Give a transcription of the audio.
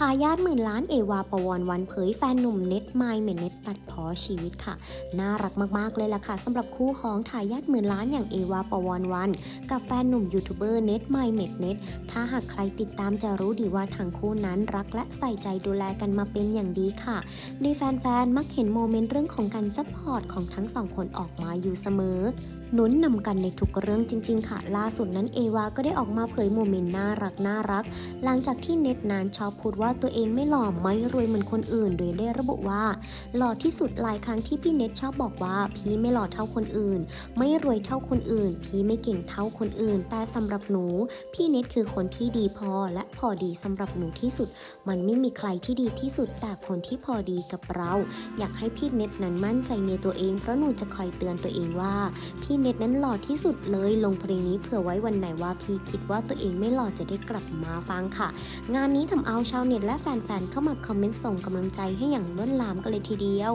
ทายาทหมื่นล้านเอวาปวรวันเผยแฟนหนุ่มเน็ตไมเมเน็ตตัดเพอชีวิตค่ะ น่ารักมากๆเลยล่ะค่ะสำหรับคู่ของทายาทหมื่นล้านอย่างเอวาปวรวันกับแฟนหนุ่มยูทูบเบอร์เน็ตไมเมเน็ตถ้าหากใครติดตามจะรู้ดีว่าทั้งคู่นั้นรักและใส่ใจดูแลกันมาเป็นอย่างดีค่ะโดยแฟนๆมักเห็นโมเมนต์เรื่องของการซัพพอร์ตของทั้งสองคนออกมาอยู่เสมอหนุนนำกันในทุกเรื่องจริง ๆ ค่ะ ล่าสุดนั้นเอวาก็ได้ออกมาเผยโมเมนต์น่ารักน่ารัก หลังจากที่เน็ตนานชอบพูดว่าาตัวเองไม่หล่อไม่รวยเหมือนคนอื่น โดยได้ระบุว่า หล่อที่สุดหลายครั้งที่พี่เน็ตชอบบอกว่า พี่ไม่หล่อเท่าคนอื่น ไม่รวยเท่าคนอื่น พี่ไม่เก่งเท่าคนอื่น แต่สำหรับหนู พี่เน็ตคือคนที่ดีพอและพอดีสำหรับหนูที่สุด มันไม่มีใครที่ดีที่สุดแต่คนที่พอดีกับเรา อยากให้พี่เน็ตนั้นมั่นใจในตัวเองเพราะหนูจะคอยเตือนตัวเองว่า พี่เน็ตนั้นหล่อที่สุดเลยลงเพลงนี้เผื่อไว้วันไหนว่าพี่คิดว่าตัวเองไม่หล่อจะได้กลับมาฟังค่ะ งานนี้ทำเอาชาวเน็ตตและแฟนๆ เข้ามาคอมเมนต์ส่งกำลังใจให้อย่างล้นหลามกันเลยทีเดียว